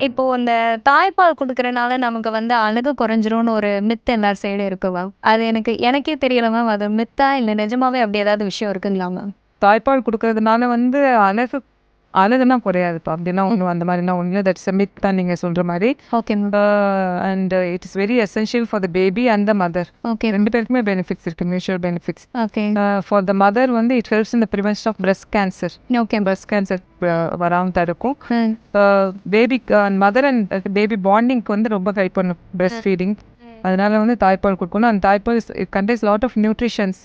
இப்போ அந்த தாய்ப்பால் குடுக்கறனால நமக்கு வந்து அழகு குறைஞ்சிரும்னு ஒரு மித் எல்லார் சைடும் இருக்கு மேம். அது எனக்கு எனக்கே தெரியல மேம். அது மித்தா இல்ல நிஜமாவே அப்படி ஏதாவது விஷயம் இருக்குங்களா மேம்? தாய்ப்பால் குடுக்கறதுனால வந்து அழகு அழகுலாம் குறையாதுப்பா. அப்படிலாம் ஒண்ணும் அந்த மாதிரிலாம் ஒண்ணும் இல்ல. தட்ஸ் எ மித் தான் நீங்க சொல்ற மாரி. Okay and it is very essential for the baby and the mother. Okay. 2 பேருக்குமே பெனிஃபிட்ஸ் இருக்கு. Mutual benefits. Okay. For the mother வந்து it helps in the prevention of breast cancer. Okay. Breast cancer வராம தடுக்கும். பேபிக்கு mother and baby பாண்டிங்க்கு வந்து ரொம்ப help பண்ணும் பிரஸ்ட் ஃபீடிங். அதனால வந்து தாய்ப்பால் குடுக்கணும். அந்த தாய்ப்பால் contains lot of nutritions.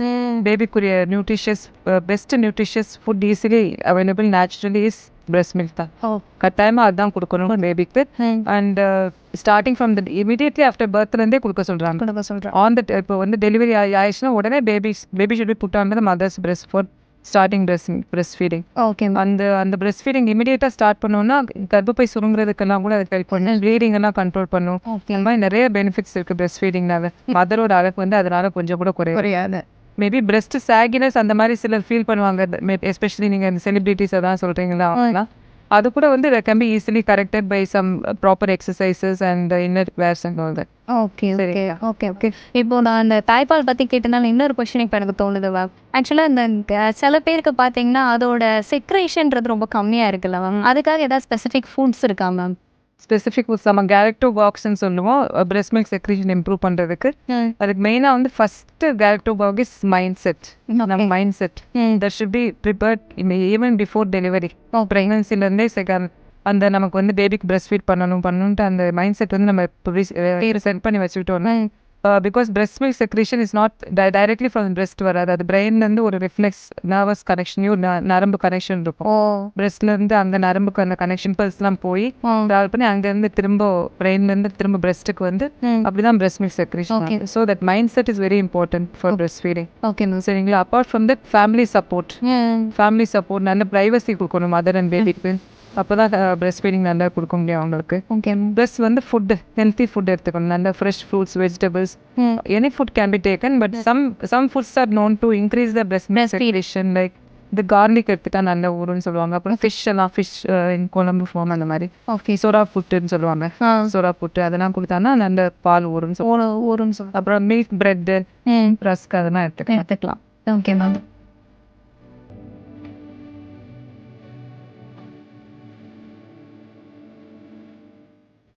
பேபிக்குரிய nutritious best nutritious food easily available naturally is breast milk தான். ஓ. கட்டாயமா அதான் குடுக்கணும் பேபிக்கு. And starting from the immediately after பர்த்லேருந்தே குடுக்க சொல்றாங்க. குடுக்க. ஆன் த இப்போ வந்து டெலிவரி ஆயி ஆயிடுச்சுன்னா உடனே babies baby should be put on the mother's breast for starting breast breast feeding. Okay. அந்த அந்த பிரஸ்ட் ஃபீடிங் இமிடியேட்டா ஸ்டார்ட் பண்ணோம்னா கர்ப்பப்பை சுருங்குறதுக்கெல்லாம் கூட அது ஹெல்ப் பண்ணும். ப்ளீடிங் எல்லாம் கண்ட்ரோல் பண்ணும். இந்த மாதிரி நிறைய பெனிஃபிட்ஸ் இருக்கு பிரஸ்ட் ஃபீடிங்னால. மதரோட அழகு வந்து அதனால கொஞ்சம் கூட குறையும். புரியாது. மேபி பிரஸ்ட் சாகினஸ் அந்த மாதிரி சிலர் ஃபீல் பண்ணுவாங்க. எஸ்பெஷலி நீங்க இந்த செலிபிரிட்டிஸ் அதான் சொல்றீங்களா அவங்கலாம். அது கூட வந்து that can be easily corrected by some proper exercises and inner wears and all that. Okay okay okay okay இப்போ நான் அந்த தாய்ப்பால் பற்றி கேட்டனால இன்னொரு கொஸ்டின் இப்போ எனக்கு தோணுது மேம் ஆக்சுவலாக இந்த க- சில பேருக்கு பார்த்தீங்கன்னா அதோட செக்ரேஷன்றது ரொம்ப கம்மியாக இருக்குல்ல மேம் அதுக்காக ஏதாவது ஸ்பெசிஃபிக் ஃபுட்ஸ் இருக்கா மேம் ஸ்பெசிஃபிக் ஃபுட்ஸ் நம்ம கேரக்டோபாக்ஸ்ன்னு சொல்லுவோம். பிரஸ்ட் மில்க் செக்ரீஷன் இம்ப்ரூவ் பண்ணுறதுக்கு அதுக்கு மெயினாக வந்து first galactagogue is mindset நம்ம mindset that should be prepared even before delivery ப்ரெக்னன்சிலேருந்தே second அந்த நமக்கு வந்து பேபிக்கு பிரஸ்ட் ஃபீட் பண்ணணும் பண்ணணுன்ட்டு அந்த மைண்ட் செட் வந்து நம்ம செட் பண்ணி வச்சுக்கிட்டோம்னா because breast milk secretion is not directly from breast வராது அது பிரெயின்லேருந்து ஒரு ரிஃப்ளெக்ஸ் நர்வஸ் கனெக்ஷனையும் நரம்பு கனெக்ஷன் இருக்கும். பிரஸ்ட்லேருந்து அந்த நரம்புக்கு அந்த கனெக்ஷன் பல்ஸ்லாம் போய் ட்ராவல் பண்ணி அங்கேருந்து திரும்ப பிரெயின்லேருந்து திரும்ப பிரஸ்ட்டுக்கு வந்து அப்படிதான் breast milk secretion. So that mindset is very important for breast feeding okay சரிங்களா? Apart from that family support family support நல்ல ப்ரைவசி கொடுக்கணும் மதர் அண்ட் பேபிக்கு அப்போ தான் பிரஸ்ட் ஃபீடிங் நல்லா கொடுக்க முடியும் அவங்களுக்கு. ஓகே ப்ளஸ் வந்து ஃபுட்டு ஹெல்த்தி ஃபுட் எடுத்துக்கணும். நல்ல fresh fruits vegetables any food can be taken but some some foods are known to increase the breast milk like இந்த கார்லிக் எடுத்துட்டா நல்ல ஊறுன்னு சொல்லுவாங்க. அப்புறம் ஃபிஷ் எல்லாம் ஃபிஷ் குழம்பு ஃபார்ம் அந்த மாதிரி. ஓகே சோரா புட்டுன்னு சொல்லுவாங்க. சோரா புட்டு அதெல்லாம் கொடுத்தாங்கன்னா நல்ல பால் ஒரு நிமிஷம் அப்புறம் மில்க் பிரெட்டு ம். ரஸ்க் அதெல்லாம் எடுத்துக்கலாம். எடுத்துக்கலாம். Okay ma'am